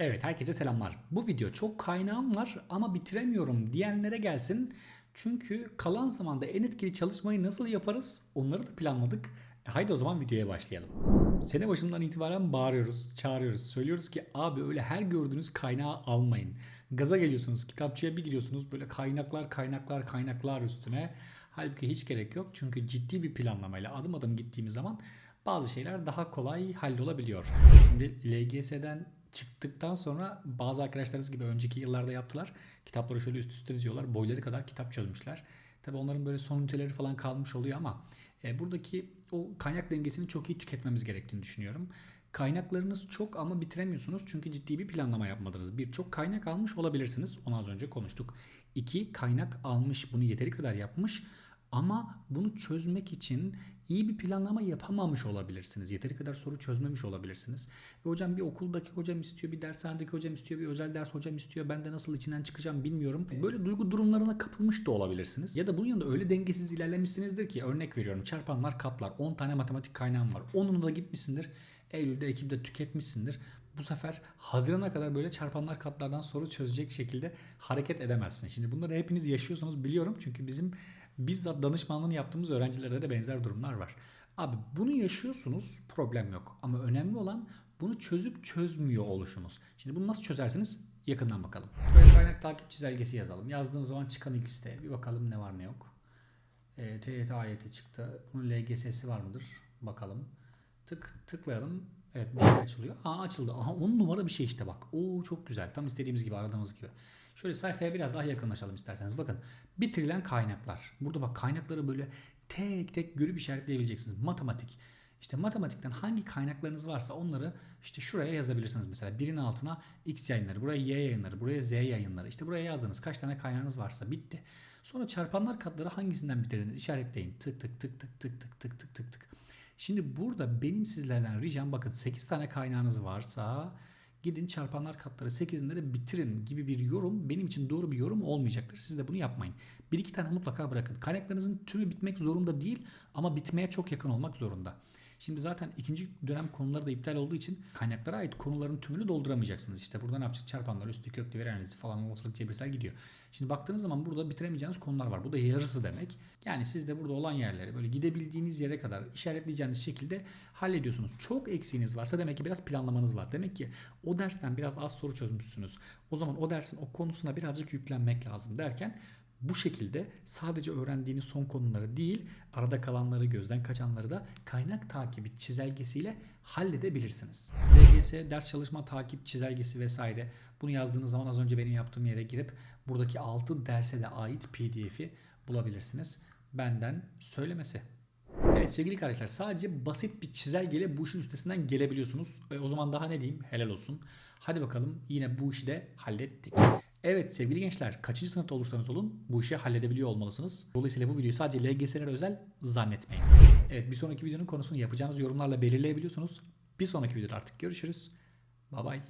Evet herkese selamlar. Bu video çok kaynağım var ama bitiremiyorum diyenlere gelsin. Çünkü kalan zamanda en etkili çalışmayı nasıl yaparız onları da planladık. E, haydi o zaman videoya başlayalım. Sene başından itibaren bağırıyoruz, çağırıyoruz. Söylüyoruz ki abi öyle her gördüğünüz kaynağı almayın. Gaza geliyorsunuz, kitapçıya bir giriyorsunuz böyle kaynaklar kaynaklar kaynaklar üstüne. Halbuki hiç gerek yok. Çünkü ciddi bir planlamayla adım adım gittiğimiz zaman bazı şeyler daha kolay hallolabiliyor. Şimdi LGS'den çıktıktan sonra bazı arkadaşlarınız gibi önceki yıllarda yaptılar. Kitapları şöyle üst üste diziyorlar. Boyları kadar kitap çözmüşler. Tabi onların böyle son üniteleri falan kalmış oluyor ama e, buradaki o kaynak dengesini çok iyi tüketmemiz gerektiğini düşünüyorum. Kaynaklarınız çok ama bitiremiyorsunuz çünkü ciddi bir planlama yapmadınız. Birçok kaynak almış olabilirsiniz. Onu az önce konuştuk. İki, kaynak almış bunu yeteri kadar yapmış ama bunu çözmek için iyi bir planlama yapamamış olabilirsiniz. Yeteri kadar soru çözmemiş olabilirsiniz. E hocam bir okuldaki hocam istiyor, bir dershanedeki hocam istiyor, bir özel ders hocam istiyor. Ben de nasıl içinden çıkacağım bilmiyorum. Böyle duygu durumlarına kapılmış da olabilirsiniz. Ya da bunun yanında öyle dengesiz ilerlemişsinizdir ki örnek veriyorum çarpanlar katlar 10 tane matematik kaynağım var. 10'unu da gitmişsindir. Eylül'de Ekim'de tüketmişsindir. Bu sefer Haziran'a kadar böyle çarpanlar katlardan soru çözecek şekilde hareket edemezsin. Şimdi bunları hepiniz yaşıyorsunuz biliyorum. Çünkü bizim bizzat danışmanlığını yaptığımız öğrencilerde de benzer durumlar var. Abi bunu yaşıyorsunuz problem yok. Ama önemli olan bunu çözüp çözmüyor oluşunuz. Şimdi bunu nasıl çözersiniz? Yakından bakalım. Böyle kaynak takip çizelgesi yazalım. Yazdığımız zaman çıkan ilk site. Bir bakalım ne var ne yok. E, TYT AYT çıktı. Bunun LGS'si var mıdır? Bakalım. Tık tıklayalım. Evet bu açılıyor. Aa açıldı. Aha 10 numara bir şey işte bak. Oo çok güzel. Tam istediğimiz gibi aradığımız gibi. Şöyle sayfaya biraz daha yakınlaşalım isterseniz. Bakın bitirilen kaynaklar. Burada bak kaynakları böyle tek tek görüp işaretleyebileceksiniz. Matematik. İşte matematikten hangi kaynaklarınız varsa onları işte şuraya yazabilirsiniz mesela. Birinin altına X yayınları, buraya Y yayınları, buraya Z yayınları. İşte buraya yazdınız. Kaç tane kaynağınız varsa bitti. Sonra çarpanlar katları hangisinden bitirdiniz? İşaretleyin. Tık tık tık tık tık tık tık tık tık tık. Şimdi burada benim sizlerden ricam bakın 8 tane kaynağınız varsa gidin çarpanlar katları 8'inde de bitirin gibi bir yorum benim için doğru bir yorum olmayacaktır. Siz de bunu yapmayın. Bir iki tane mutlaka bırakın. Kaynaklarınızın tümü bitmek zorunda değil ama bitmeye çok yakın olmak zorunda. Şimdi zaten ikinci dönem konuları da iptal olduğu için kaynaklara ait konuların tümünü dolduramayacaksınız. İşte burada ne yapacağız? Çarpanlar, üstü, köklü, veri analizi falan olasılık cebirsel gidiyor. Şimdi baktığınız zaman burada bitiremeyeceğiniz konular var. Bu da yarısı demek. Yani siz de burada olan yerleri böyle gidebildiğiniz yere kadar işaretleyeceğiniz şekilde hallediyorsunuz. Çok eksiğiniz varsa demek ki biraz planlamanız var. Demek ki o dersten biraz az soru çözmüşsünüz. O zaman o dersin o konusuna birazcık yüklenmek lazım derken bu şekilde sadece öğrendiğiniz son konuları değil, arada kalanları, gözden kaçanları da kaynak takibi çizelgesiyle halledebilirsiniz. LGS ders çalışma takip çizelgesi vesaire bunu yazdığınız zaman az önce benim yaptığım yere girip buradaki 6 derse de ait PDF'i bulabilirsiniz. Benden söylemesi. Evet sevgili kardeşler sadece basit bir çizelgeyle bu işin üstesinden gelebiliyorsunuz. E, o zaman daha ne diyeyim helal olsun. Hadi bakalım yine bu işi de hallettik. Evet sevgili gençler kaçıncı sınıfta olursanız olun bu işi halledebiliyor olmalısınız. Dolayısıyla bu videoyu sadece LGS'lere özel zannetmeyin. Evet bir sonraki videonun konusunu yapacağınız yorumlarla belirleyebiliyorsunuz. Bir sonraki videoda artık görüşürüz. Bye bye.